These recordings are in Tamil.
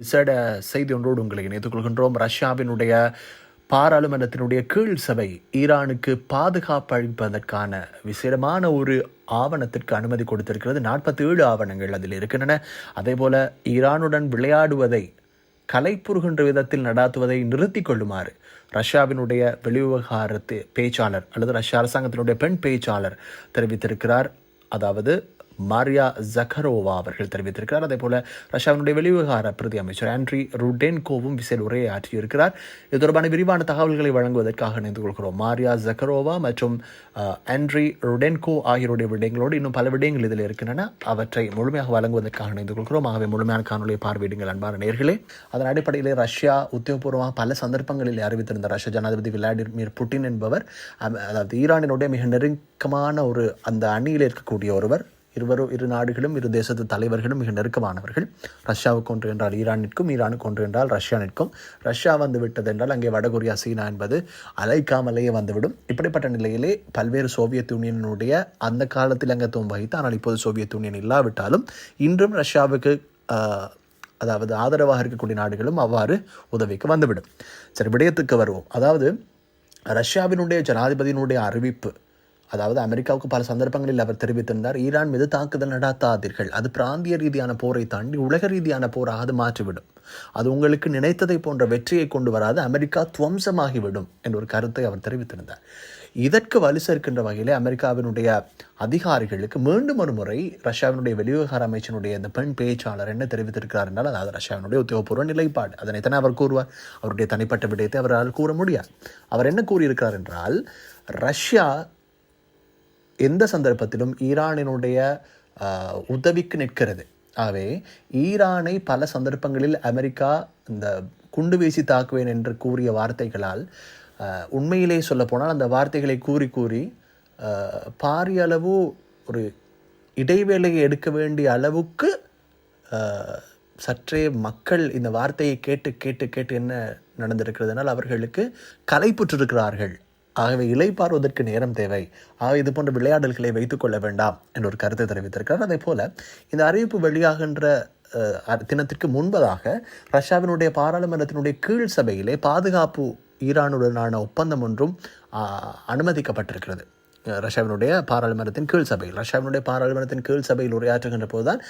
விசேட செய்தி ஒன்றோடு உங்களை இணைத்துக் கொள்கின்றோம். ரஷ்யாவினுடைய பாராளுமன்றத்தினுடைய கீழ் சபை ஈரானுக்கு பாதுகாப்பு அளிப்பதற்கான விசேடமான ஒரு ஆவணத்திற்கு அனுமதி கொடுத்திருக்கிறது. நாற்பத்தி ஏழு ஆவணங்கள் அதில் இருக்கின்றன. அதே போல ஈரானுடன் விளையாடுவதை கலைப்புறுகின்ற விதத்தில் நடாத்துவதை நிறுத்தி கொள்ளுமாறு ரஷ்யாவினுடைய வெளிவிவகாரத்து பேச்சாளர் அல்லது ரஷ்ய அரசாங்கத்தினுடைய பெண் பேச்சாளர் தெரிவித்திருக்கிறார். அதாவது மாரியா ஜக்கரோவா அவர்கள் தெரிவித்திருக்கிறார். அதே போல ரஷ்யாவினுடைய வெளிவிவகார பிரதி அமைச்சர் ஆண்ட்ரி ருடென்கோவும் விசேட உரையை ஆற்றியிருக்கிறார். இது தொடர்பான விரிவான தகவல்களை வழங்குவதற்காக இணைந்து கொள்கிறோம். மாரியா ஜக்கரோவா மற்றும் ஆண்ட்ரி ருடென்கோ ஆகியோருடைய விடயங்களோடு இன்னும் பல விடயங்கள் இதில் இருக்கின்றன. அவற்றை முழுமையாக வழங்குவதற்காக இணைந்து கொள்கிறோம். ஆகவே முழுமையான காணொலியை பார்வையிடுங்கள் அன்பான நேர்களே அதன் அடிப்படையில் ரஷ்யா உத்தியோகபூர்வமாக பல சந்தர்ப்பங்களில் அறிவித்திருந்த ரஷ்ய ஜனாதிபதி விளாடிமிர் புட்டின் என்பவர் அதாவது ஈரானினுடைய மிக நெருக்கமான ஒரு அந்த அணியில் இருக்கக்கூடிய ஒருவர். இருவரும் இரு நாடுகளும் இரு தேசத்து தலைவர்களும் மிக நெருக்கமானவர்கள். ரஷ்யாவுக்கு ஒன்று என்றால் ஈரானிற்கும் ஈரானுக்கு ஒன்று என்றால் ரஷ்யானிற்கும் ரஷ்யா வந்து விட்டது என்றால் அங்கே வடகொரியா சீனா என்பது அலைக்காமலேயே வந்துவிடும். இப்படிப்பட்ட நிலையிலே பல்வேறு சோவியத் யூனியனுடைய அந்த காலத்தில் அங்கத்துவம் வகித்து ஆனால் இப்போது சோவியத் யூனியன் இல்லாவிட்டாலும் இன்றும் ரஷ்யாவுக்கு அதாவது ஆதரவாக இருக்கக்கூடிய நாடுகளும் அவ்வாறு உதவிக்கு வந்துவிடும். சரி விடயத்துக்கு வருவோம். அதாவது ரஷ்யாவினுடைய ஜனாதிபதியினுடைய அறிவிப்பு அதாவது அமெரிக்காவுக்கு பல சந்தர்ப்பங்களில் அவர் தெரிவித்திருந்தார் ஈரான் மீது தாக்குதல் நடாத்தாதீர்கள். அது பிராந்திய ரீதியான போரை தாண்டி உலக ரீதியான போராக அது மாற்றிவிடும். அது உங்களுக்கு நினைத்ததை போன்ற வெற்றியை கொண்டு வராது அமெரிக்கா துவம்சமாகிவிடும் என்ற ஒரு கருத்தை அவர் தெரிவித்திருந்தார். இதற்கு வலு சேர்க்கின்ற வகையிலே அமெரிக்காவினுடைய அதிகாரிகளுக்கு மீண்டும் ஒரு முறை ரஷ்யாவினுடைய வெளிவிவகார அமைச்சனுடைய இந்த பெண் பேச்சாளர் என்ன தெரிவித்திருக்கிறார் என்றால் அதாவது ரஷ்யாவினுடைய உத்தியோகபூர்வ நிலைப்பாடு. அதனை தானே அவர் கூறுவார். அவருடைய தனிப்பட்ட விடயத்தை அவரால் கூற முடியாது. அவர் என்ன கூறியிருக்கிறார் என்றால் ரஷ்யா எந்த சந்தர்ப்பத்திலும் ஈரானினுடைய உதவிக்கு நிற்கிறது. ஆகவே ஈரானை பல சந்தர்ப்பங்களில் அமெரிக்கா இந்த குண்டு வீசி தாக்குவேன் என்று கூறிய வார்த்தைகளால் ஆஹ், உண்மையிலே சொல்லப்போனால் அந்த வார்த்தைகளை கூறி கூறி பாரிய அளவு ஒரு இடைவேளையை எடுக்க வேண்டிய அளவுக்கு சற்றே மக்கள் இந்த வார்த்தையை கேட்டு கேட்டு கேட்டு என்ன நடந்திருக்கிறதுனால் அவர்களுக்கு கலைப்புற்றிருக்கிறார்கள் ஆகவே இலைப்பாறுவதற்கு நேரம் தேவை. ஆகவே இது போன்ற விளையாடல்களை வைத்துக்கொள்ள வேண்டாம் என்ற ஒரு கருத்தை தெரிவித்திருக்கிறார். அதே போல இந்த அறிவிப்பு வெளியாகின்ற தினத்திற்கு முன்பதாக ரஷ்யாவினுடைய பாராளுமன்றத்தினுடைய கீழ் சபையிலே பாதுகாப்பு ஈரானுடனான ஒப்பந்தம் ஒன்றும் அனுமதிக்கப்பட்டிருக்கிறது. ரஷ்யாவினுடைய பாராளுமன்றத்தின் கீழ் சபையில். ரஷ்யாவினுடைய பாராளுமன்றத்தின் கீழ் சபையில் உரையாற்றுகின்ற போதுதான்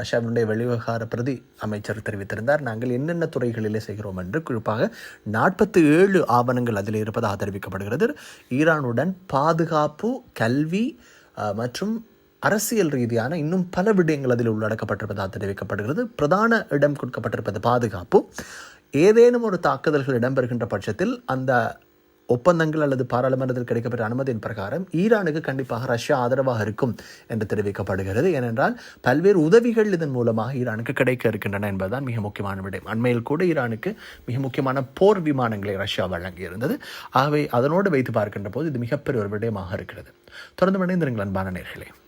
ரஷ்யாவினுடைய வெளிவிவகார பிரதி அமைச்சர் தெரிவித்திருந்தார். நாங்கள் என்னென்ன துறைகளிலே செய்கிறோம் என்று குறிப்பாக நாற்பத்தி ஏழு ஆவணங்கள் அதில் இருப்பதாக தெரிவிக்கப்படுகிறது. ஈரானுடன் பாதுகாப்பு கல்வி மற்றும் அரசியல் ரீதியான இன்னும் பல விடயங்கள் அதில் உள்ளடக்கப்பட்டிருப்பதாக தெரிவிக்கப்படுகிறது. பிரதான இடம் கொடுக்கப்பட்டிருப்பது பாதுகாப்பு. ஏதேனும் ஒரு தாக்குதல்கள் இடம்பெறுகின்ற பட்சத்தில் அந்த ஒப்பந்தங்கள் அல்லது பாராளுமன்றத்தில் கிடைக்கப்பட்ட அனுமதியின் பிரகாரம் ஈரானுக்கு கண்டிப்பாக ரஷ்யா ஆதரவாக இருக்கும் என்று தெரிவிக்கப்படுகிறது. ஏனென்றால் பல்வேறு உதவிகள் இதன் மூலமாக ஈரானுக்கு கிடைக்க இருக்கின்றன என்பதுதான் மிக முக்கியமான விடயம். அண்மையில் கூட ஈரானுக்கு மிக முக்கியமான போர் விமானங்களை ரஷ்யா வழங்கியிருந்தது. ஆகவே அதனோடு வைத்து பார்க்கின்ற போது இது மிகப்பெரிய ஒரு விடயமாக இருக்கிறது. தொடர்ந்து இணைந்திருங்கள் அன்பான நேர்களே.